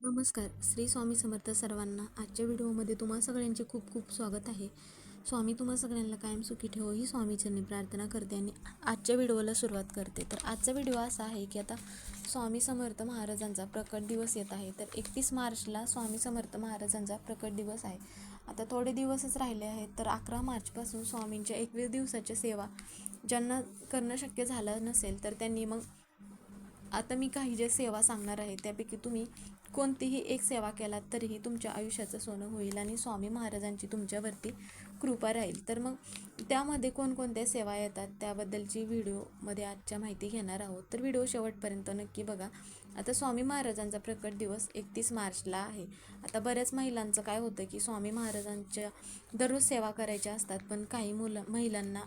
नमस्कार. श्री स्वामी समर्थ सर्वांना आजच्या व्हिडिओमध्ये तुम्हा सगळ्यांचे खूप खूप स्वागत आहे. स्वामी तुम्हा सगळ्यांना कायम सुखी ठेवो ही स्वामीचरणी प्रार्थना करते आणि आजच्या व्हिडिओला सुरुवात करते. तर आजचा व्हिडिओ असा आहे की आता स्वामी समर्थ महाराजांचा प्रकट दिवस येत आहे. तर एकतीस मार्चला स्वामी समर्थ महाराजांचा प्रकट दिवस आहे. आता थोडे दिवसच राहिले आहेत तर अकरा मार्चपासून स्वामींच्या एकवीस दिवसाच्या सेवा ज्यांना करणं शक्य झालं नसेल तर त्यांनी मग आता मी काही ज्या सेवा सांगणार आहे त्यापैकी तुम्ही कोणतीही एक सेवा केलात तरीही तुमच्या आयुष्याचं सोनं होईल आणि स्वामी महाराजांची तुमच्यावरती कृपा राहील. तर मग त्यामध्ये कोणकोणत्या सेवा येतात? त्याबद्दलची व्हिडिओमध्ये आजच्या माहिती घेणार आहोत. तर व्हिडिओ शेवटपर्यंत नक्की बघा. आता स्वामी महाराजांचा प्रकट दिवस एकतीस मार्चला आहे. आता बऱ्याच महिलांचं काय होतं की स्वामी महाराजांच्या दररोज सेवा करायच्या असतात पण काही मुलं महिलांना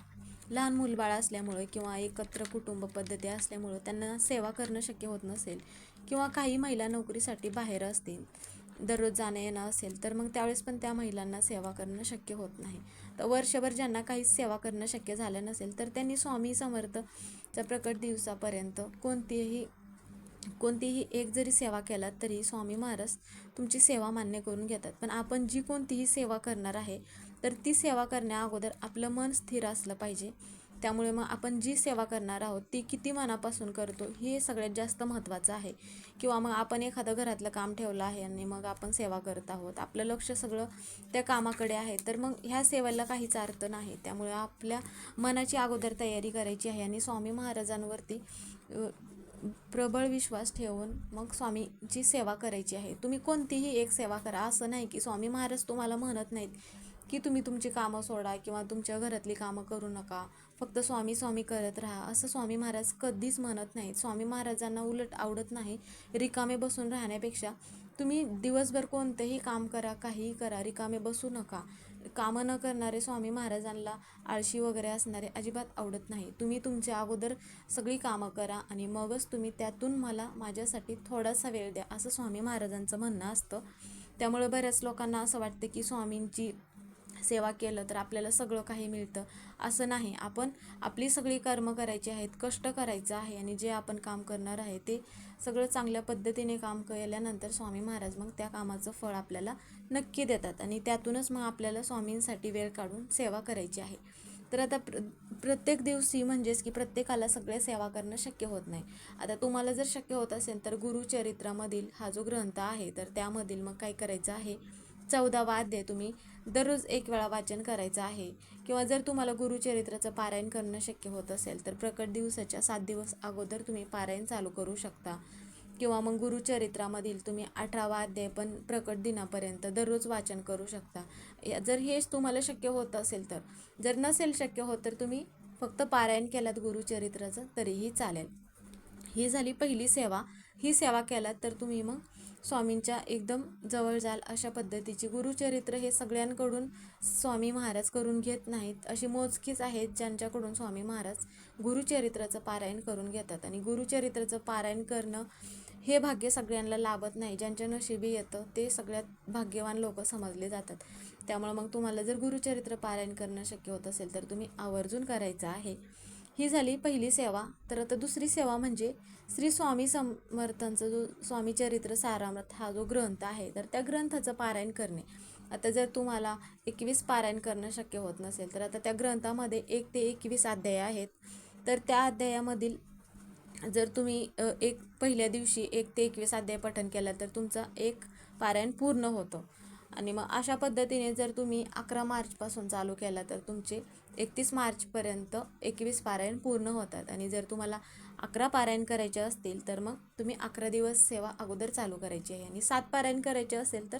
लहान मुलबाळ असल्यामुळे किंवा एकत्र कुटुंब पद्धती असल्यामुळं त्यांना सेवा करणं शक्य होत नसेल. किंवा काही महिला नोकरीसाठी बाहेर असतील दररोज जाणं येणं असेल तर मग त्यावेळेस पण त्या महिलांना सेवा करणं शक्य होत नाही. तर वर्षभर ज्यांना काहीच सेवा करणं शक्य झालं नसेल तर त्यांनी स्वामी समर्थच्या प्रकट दिवसापर्यंत कोणतीही कोणतीही एक जरी सेवा केलात तरी स्वामी महाराज तुमची सेवा मान्य करून घेतात. पण आपण जी कोणतीही सेवा करणार आहे तर ती सेवा करण्या अगोदर आपलं मन स्थिर असलं पाहिजे. त्यामुळे मग आपण जी सेवा करणार आहोत ती किती मनापासून करतो हे सगळ्यात जास्त महत्त्वाचं आहे. किंवा मग आपण एखादं घरातलं काम ठेवलं आहे आणि मग आपण सेवा करत आहोत आपलं लक्ष सगळं त्या कामाकडे आहे तर मग ह्या सेवेला काहीच अर्थ नाही. त्यामुळे आपल्या मनाची अगोदर तयारी करायची आहे आणि स्वामी महाराजांवरती प्रबळ विश्वास ठेवून मग स्वामीची सेवा करायची आहे. तुम्ही कोणतीही एक सेवा करा. असं नाही की स्वामी महाराज तुम्हाला म्हणत नाहीत की तुम्ही तुमची कामं सोडा किंवा तुमच्या घरातली कामं करू नका. फक्त स्वामी स्वामी करत राहा. असं स्वामी महाराज कधीच म्हणत नाहीत. स्वामी महाराजांना उलट आवडत नाही रिकामे बसून राहण्यापेक्षा. तुम्ही दिवसभर कोणतेही काम करा काहीही करा रिकामे बसू नका. कामं न करणारे स्वामी महाराजांना आळशी वगैरे असणारे अजिबात आवडत नाही. तुम्ही तुमच्या अगोदर सगळी कामं करा आणि मगच तुम्ही त्यातून मला माझ्यासाठी थोडासा वेळ द्या असं स्वामी महाराजांचं म्हणणं असतं. त्यामुळे बऱ्याच लोकांना असं वाटतं की स्वामींची सेवा केलं तर आपल्याला सगळं काही मिळतं. असं नाही. आपण आपली सगळी कर्म करायची आहेत कष्ट करायचं आहे आणि जे आपण काम करणार आहे ते सगळं चांगल्या पद्धतीने काम केल्यानंतर स्वामी महाराज मग त्या कामाचं फळ आपल्याला नक्की देतात आणि त्यातूनच मग आपल्याला स्वामींसाठी वेळ काढून सेवा करायची आहे. तर आता प्र प्रत्येक दिवशी म्हणजेच की प्रत्येकाला सगळ्या सेवा करणं शक्य होत नाही. आता तुम्हाला जर शक्य होत असेल तर गुरुचरित्रामधील हा जो ग्रंथ आहे तर त्यामधील मग काय करायचं आहे? चौदावा अध्याय तुम्ही. दररोज एक वेळा वाचन करायचं आहे. किंवा जर तुम्हाला गुरुचरित्राचं पारायण करणं शक्य होत असेल तर प्रकट दिवसाच्या सात दिवस अगोदर तुम्ही पारायण चालू करू शकता. किंवा मग गुरुचरित्रामधील तुम्ही अठरावा अध्याय पण प्रकट दिनापर्यंत दररोज वाचन करू शकता. या जर हेच तुम्हाला शक्य होत असेल तर. जर नसेल शक्य होत तर तुम्ही फक्त पारायण केलात गुरुचरित्राचं तरीही चालेल. ही झाली पहिली सेवा. ही सेवा केलात तर तुम्ही मग स्वामींच्या एकदम जवळ जाल अशा पद्धतीची. गुरुचरित्र हे सगळ्यांकडून स्वामी महाराज करून घेत नाहीत अशी मोजकीच आहेत ज्यांच्याकडून स्वामी महाराज गुरुचरित्राचं पारायण करून घेतात. आणि गुरुचरित्राचं पारायण करणं हे भाग्य सगळ्यांना लाभत नाही. ज्यांच्या नशिबी येतं ते सगळ्यात भाग्यवान लोक समजले जातात. त्यामुळे मग तुम्हाला जर गुरुचरित्र पारायण करणं शक्य होत असेल तर तुम्ही आवर्जून करायचं आहे. ही झाली पहिली सेवा. तर आता दुसरी सेवा म्हणजे श्री स्वामी समर्थांचा जो स्वामी चरित्र सारामृत हा जो ग्रंथ आहे तर त्या ग्रंथाचं पारायण करणे. आता जर तुम्हाला एकवीस पारायण करणं शक्य होत नसेल तर आता त्या ग्रंथामध्ये एक ते एकवीस अध्याय आहेत. तर त्या अध्यायामधील जर तुम्ही एक पहिल्या दिवशी एक ते एकवीस अध्याय पठण केला तर तुमचा एक पारायण पूर्ण होतं. आणि मग अशा पद्धतीने जर तुम्ही अकरा मार्चपासून चालू केला तर तुमचे एकतीस मार्चपर्यंत एकवीस पारायण पूर्ण होतात. आणि जर तुम्हाला अकरा पारायण करायचे असतील तर मग तुम्ही अकरा दिवस सेवा अगोदर चालू करायची आहे. आणि सात पारायण करायचे असेल तर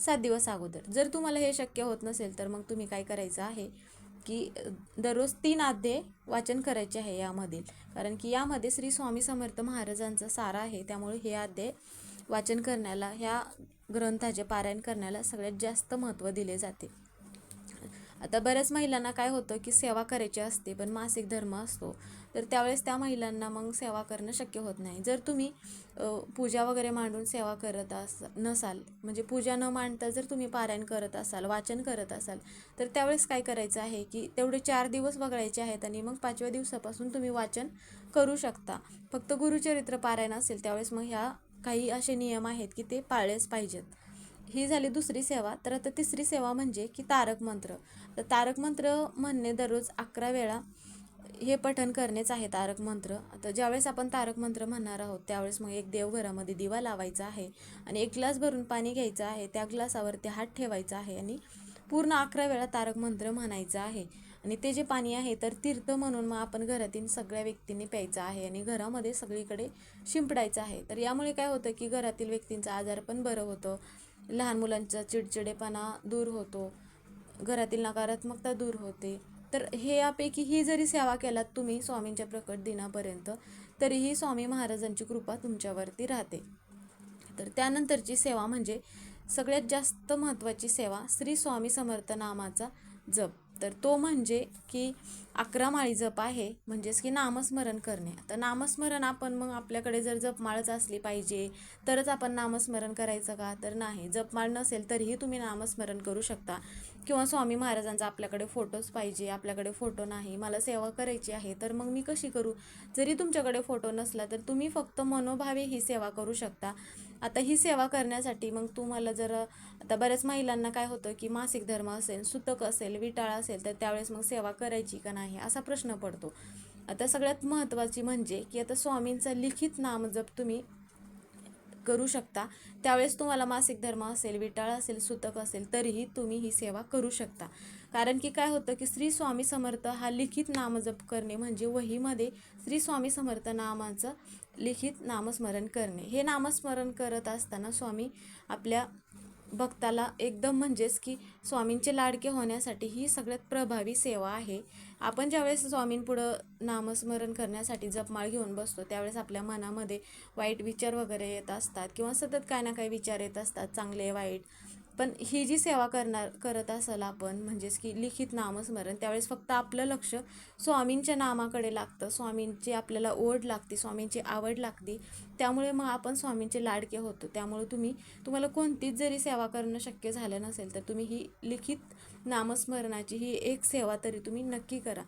सात दिवस अगोदर. जर तुम्हाला हे शक्य होत नसेल तर मग तुम्ही काय करायचं आहे की दररोज तीन अध्याय वाचन करायचे आहे यामधील. कारण की यामध्ये श्री स्वामी समर्थ महाराजांचा सारा आहे त्यामुळे हे अध्याय वाचन करण्याला ह्या ग्रंथाचे पारायण करण्याला सगळ्यात जास्त महत्त्व दिले जाते. आता बऱ्याच महिलांना काय होतं की सेवा करायची असते पण मासिक धर्म असतो. तर त्यावेळेस त्या महिलांना मग सेवा करणं शक्य होत नाही. जर तुम्ही पूजा वगैरे मांडून सेवा करत अस नसाल म्हणजे पूजा न मांडता जर तुम्ही पारायण करत असाल वाचन करत असाल तर त्यावेळेस काय करायचं आहे की तेवढे चार दिवस वगळायचे आहेत आणि मग पाचव्या दिवसापासून तुम्ही वाचन करू शकता. फक्त गुरुचरित्र पारायण असेल त्यावेळेस मग ह्या काही असे नियम आहेत की ते पाळलेच पाहिजेत. ही झाली दुसरी सेवा. तर आता तिसरी सेवा म्हणजे की तारक मंत्र. तर तारक मंत्र म्हणणे दररोज अकरा वेळा हे पठण करणेच आहे तारक मंत्र. तर ज्यावेळेस आपण तारक मंत्र म्हणणार आहोत त्यावेळेस मग एक देवघरामध्ये दिवा लावायचा आहे आणि एक ग्लास भरून पाणी घ्यायचं आहे त्या ग्लासावरती हात ठेवायचा आहे आणि पूर्ण अकरा वेळा तारक मंत्र म्हणायचं आहे. आणि ते जे पाणी आहे तर तीर्थ म्हणून मग आपण घरातील सगळ्या व्यक्तींनी प्यायचं आहे आणि घरामध्ये सगळीकडे शिंपडायचं आहे. तर यामुळे काय होतं की घरातील व्यक्तींचा आजार पण बरं होतं. लहान मुलांचा चिडचिडेपणा दूर होतो. घरातील नकारात्मकता दूर होते. तर हे यापैकी ही जरी सेवा केलात तुम्ही स्वामींच्या प्रकट दिनापर्यंत तरीही स्वामी महाराजांची कृपा तुमच्यावरती राहते. तर त्यानंतरची सेवा म्हणजे सगळ्यात जास्त महत्त्वाची सेवा श्री स्वामी समर्थ नामाचा जप. तर तो म्हणजे की अकरा माळी जप आहे म्हणजेच की नामस्मरण करणे. आता नामस्मरण आपण मग आपल्याकडे जर जपमाळच असली पाहिजे तरच आपण नामस्मरण करायचं का? तर नाही. जपमाळ नसेल तरीही तुम्ही नामस्मरण करू शकता. किंवा स्वामी महाराजांचा आपल्याकडे फोटोच पाहिजे आपल्याकडे फोटो नाही मला सेवा करायची आहे तर मग मी कशी करू? जरी तुमच्याकडे फोटो नसला तर तुम्ही फक्त मनोभावे ही सेवा करू शकता. आता ही सेवा करण्यासाठी मग तुम्हाला जर आता बऱ्याच महिलांना काय होतं की मासिक धर्म असेल सुतक असेल विटाळ असेल तर त्यावेळेस मग सेवा करायची का नाही? नाही असा प्रश्न पडतो. आता सगळ्यात महत्त्वाची म्हणजे की आता स्वामींचा लिखित नाम जप तुम्ही करू शकता. त्यावेळेस तुम्हाला मासिक धर्म असेल विटाळ असेल सुतक असेल तरीही तुम्ही ही सेवा करू शकता. कारण की काय होतं की श्री स्वामी समर्थ हा लिखित नामजप करणे म्हणजे वहीमध्ये श्री स्वामी समर्थ नामाचं लिखित नामस्मरण करणे. हे नामस्मरण करत असताना स्वामी आपल्या भक्ताला एकदम म्हणजेच की स्वामींचे लाडके होण्यासाठी ही सगळ्यात प्रभावी सेवा आहे. आपण ज्यावेळेस स्वामींपुढं नामस्मरण करण्यासाठी जपमाळ घेऊन बसतो त्यावेळेस आपल्या मनामध्ये वाईट विचार वगैरे येत असतात किंवा सतत काय ना काही विचार येत असतात चांगले वाईट. पण ही जी सेवा करणार करत असाल आपण म्हणजेच की लिखित नामस्मरण त्यावेळेस फक्त आपलं लक्ष स्वामींच्या नामाकडे लागतं. स्वामींची आपल्याला ओढ लागते स्वामींची आवड लागते. त्यामुळे मग आपण स्वामींचे लाडके होतो. त्यामुळे तुम्ही तुम्हाला कोणतीच जरी सेवा करणं शक्य झालं नसेल तर तुम्ही ही लिखित नामस्मरणाची ही एक सेवा तरी तुम्ही नक्की करा.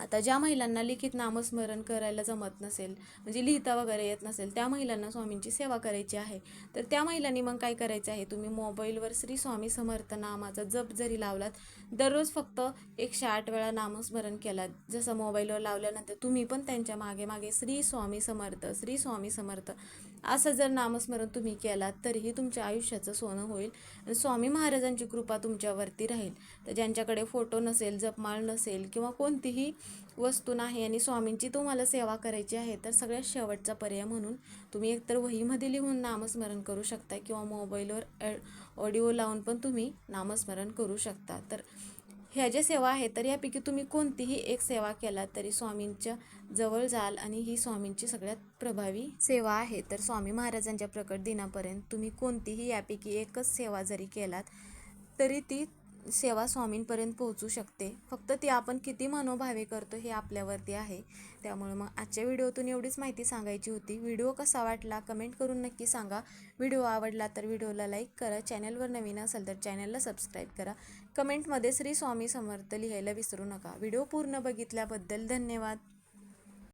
आता ज्या महिलांना लिखित नामस्मरण करायला जमत नसेल म्हणजे लिहिता वगैरे येत नसेल त्या महिलांना स्वामींची सेवा करायची आहे. तर त्या महिलांनी मग काय करायचं आहे? तुम्ही मोबाईलवर श्री स्वामी समर्थ नामाचा जप जरी लावलात दररोज फक्त एकशे आठ वेळा नामस्मरण केलात. जसं मोबाईलवर लावल्यानंतर तुम्ही पण त्यांच्या मागे मागे श्री स्वामी समर्थ श्री स्वामी समर्थ असं जर नामस्मरण तुम्ही केलात तरीही तुमच्या आयुष्याचं सोनं होईल आणि स्वामी महाराजांची कृपा तुमच्यावरती राहील. तर ज्यांच्याकडे फोटो नसेल जपमाळ नसेल किंवा कोणतीही वस्तू नाही आणि स्वामींची तुम्हाला सेवा करायची आहे तर सगळ्यात शेवटचा पर्याय म्हणून तुम्ही एकतर वहीमध्ये लिहून नामस्मरण करू शकता किंवा मोबाईलवर ऑडिओ लावून पण तुम्ही नामस्मरण करू शकता. तर ह्या ज्या सेवा आहेत तर यापैकी तुम्ही कोणतीही एक सेवा केला तरी स्वामींच्या जवळ जाल आणि ही स्वामींची सगळ्यात प्रभावी सेवा आहे. तर स्वामी महाराजांच्या प्रकट दिनापर्यंत तुम्ही कोणतीही यापैकी एकच सेवा जरी केलात तरी ती सेवा स्वामींपर्यंत पोहोचू शकते. फक्त ती आपण किती मनोभावे करतो हे आपल्यावरती आहे. त्यामुळे मग आजच्या व्हिडिओतून एवढीच माहिती सांगायची होती. व्हिडिओ कसा वाटला कमेंट करून नक्की सांगा. व्हिडिओ आवडला तर व्हिडिओला लाईक करा. चॅनलवर नवीन असेल तर चॅनलला सबस्क्राईब करा. कमेंटमध्ये श्री स्वामी समर्थ लिहायला विसरू नका. व्हिडिओ पूर्ण बघितल्याबद्दल धन्यवाद.